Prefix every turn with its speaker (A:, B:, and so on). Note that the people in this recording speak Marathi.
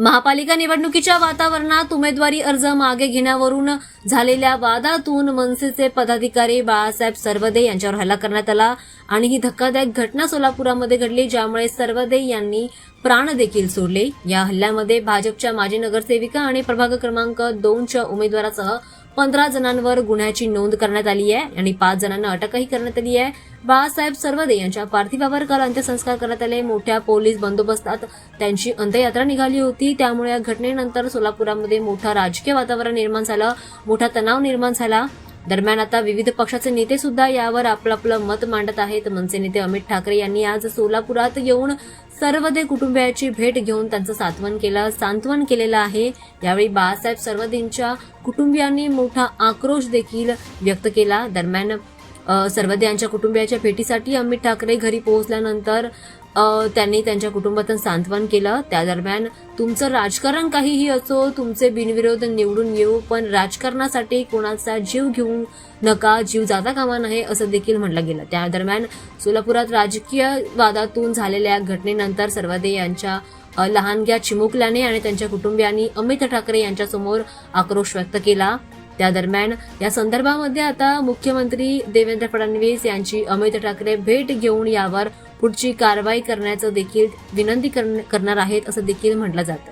A: महापालिका निवडणुकीच्या वातावरणात उमेदवारी अर्ज मागे घेण्यावरून झालेल्या वादातून मनसेचे पदाधिकारी बाळासाहेब सर्वदे यांच्यावर हल्ला करण्यात आला आणि ही धक्कादायक घटना सोलापुरामध्ये घडली ज्यामुळे सर्वदे यांनी प्राण देखील सोडले. या हल्ल्यामध्ये भाजपच्या माजी नगरसेविका आणि प्रभाग क्रमांक दोनच्या उमेदवारासह पंधरा जणांवर गुन्ह्याची नोंद करण्यात आली आहे आणि पाच जणांना अटकही करण्यात आली आहे. बाळासाहेब सर्वदे यांच्या पार्थिवावर काल अंत्यसंस्कार करण्यात आले. मोठ्या पोलीस बंदोबस्तात त्यांची अंत्ययात्रा निघाली होती. त्यामुळे या घटनेनंतर सोलापुरामध्ये मोठं राजकीय वातावरण निर्माण झालं. मोठा तणाव निर्माण झाला. दरम्यान आता विविध पक्षाचे नेते सुद्धा यावर आपलं आपलं मत मांडत आहेत. मनसे नेते अमित ठाकरे यांनी आज सोलापुरात येऊन सर्वदे कुटुंबियाची भेट घेऊन त्यांचं सात्वन केलं सांत्वन केलेलं आहे. यावेळी बाळासाहेब सर्वदेंच्या कुटुंबियांनी मोठा आक्रोश देखील व्यक्त केला. दरम्यान सर्वदे यांच्या कुटुंबियाच्या भेटीसाठी अमित ठाकरे घरी पोहोचल्यानंतर त्यांनी त्यांच्या कुटुंबातून सांत्वन केलं. त्या दरम्यान तुमचं राजकारण काहीही असो तुमचे बिनविरोध निवडून येऊ पण राजकारणासाठी कोणाचा जीव घेऊ नका जीव जाता कामा नये असं देखील म्हटलं गेलं. त्या दरम्यान सोलापुरात राजकीय वादातून झालेल्या घटनेनंतर सर्वदे यांच्या लहानग्या चिमुकल्याने आणि त्यांच्या कुटुंबियांनी अमित ठाकरे यांच्यासमोर आक्रोश व्यक्त केला. त्या दरम्यान या संदर्भामध्ये आता मुख्यमंत्री देवेंद्र फडणवीस यांची अमित ठाकरे भेट घेऊन यावर पुढची कारवाई करण्याचं देखील विनंती करणार आहेत असं देखील म्हटलं जातं.